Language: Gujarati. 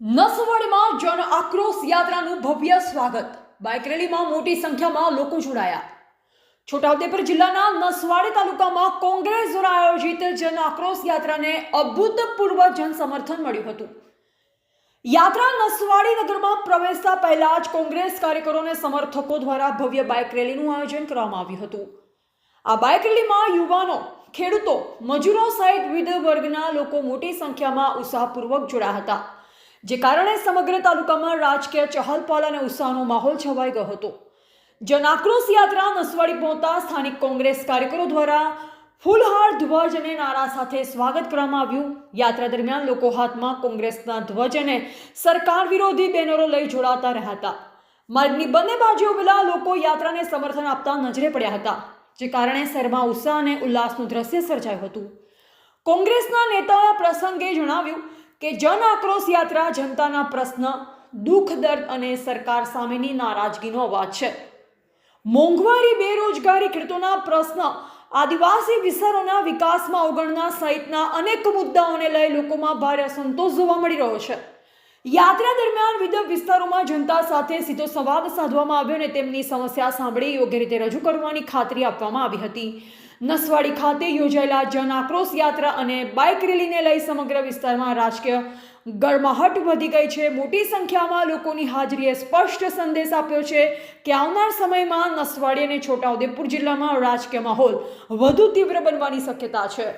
નસવાડીમાં જન આક્રોશ યાત્રાનું ભવ્ય સ્વાગત. બાઇક રેલીમાં મોટી સંખ્યામાં લોકો જોડાયા. છોટાઉદેપુર જિલ્લાના નસવાડી તાલુકામાં કોંગ્રેસ દ્વારા આયોજિત જન આક્રોશ યાત્રાને અભૂતપૂર્વ જન સમર્થન મળ્યું હતું. યાત્રા નસવાડી નગરમાં પ્રવેશતા પહેલા જ કોંગ્રેસ કાર્યકરો અને સમર્થકો દ્વારા ભવ્ય બાઇક રેલીનું આયોજન કરવામાં આવ્યું હતું. આ બાઇક રેલીમાં યુવાનો, ખેડૂતો, મજૂરો સહિત વિવિધ વર્ગના લોકો મોટી સંખ્યામાં ઉત્સાહપૂર્વક જોડાયા હતા. જે કારણે સમગ્ર તાલુકામાં રાજકીય ચહલપહલ અને ઉત્સાહનો માહોલ છવાઈ ગયો હતો. જન આક્રોશ યાત્રા નસવાડી પહોંચતા સ્થાનિક કોંગ્રેસ કાર્યકરો દ્વારા ફૂલહાર ધ્વજ અને નારા સાથે સ્વાગત કરવામાં આવ્યું. યાત્રા દરમિયાન લોકો હાથમાં કોંગ્રેસના ધ્વજ અને સરકાર વિરોધી બેનરો લઈ જોડાતા રહ્યા હતા માર્ગની બંને બાજુ ઉભેલા લોકો યાત્રાને સમર્થન આપતા નજરે પડ્યા હતા, જે કારણે શહેરમાં ઉત્સાહ અને ઉલ્લાસનું દ્રશ્ય સર્જાયું હતું. કોંગ્રેસના નેતાઓએ પ્રસંગે જણાવ્યું કે જન આક્રોશ યાત્રા જનતાના પ્રશ્ન, દુઃખ દર્દ અને સરકાર સામેની નારાજગીનો અવાજ છે. મોંઘવારી, બેરોજગારી ખેડૂતોના પ્રશ્ન, આદિવાસી વિસ્તારોના વિકાસમાં અવગણના સહિતના અનેક મુદ્દાઓને લઈ લોકોમાં ભારે અસંતોષ જોવા મળી રહ્યો છે. યાત્રા દરમિયાન વિવિધ વિસ્તારોમાં જનતા સાથે સીધો સંવાદ સાધવામાં આવ્યો અને તેમની સમસ્યા સાંભળી યોગ્ય રીતે રજૂ કરવાની ખાતરી આપવામાં આવી હતી. નસવાડી ખાતે યોજાયેલા જન આક્રોશ યાત્રા અને બાઇક રેલીને લઈ સમગ્ર વિસ્તારમાં રાજકીય ગળમાહટ વધી ગઈ છે. મોટી સંખ્યામાં લોકોની હાજરીએ સ્પષ્ટ સંદેશ આપ્યો છે કે આવનાર સમયમાં નસવાડી અને છોટાઉદેપુર જિલ્લામાં રાજકીય માહોલ વધુ તીવ્ર બનવાની શક્યતા છે.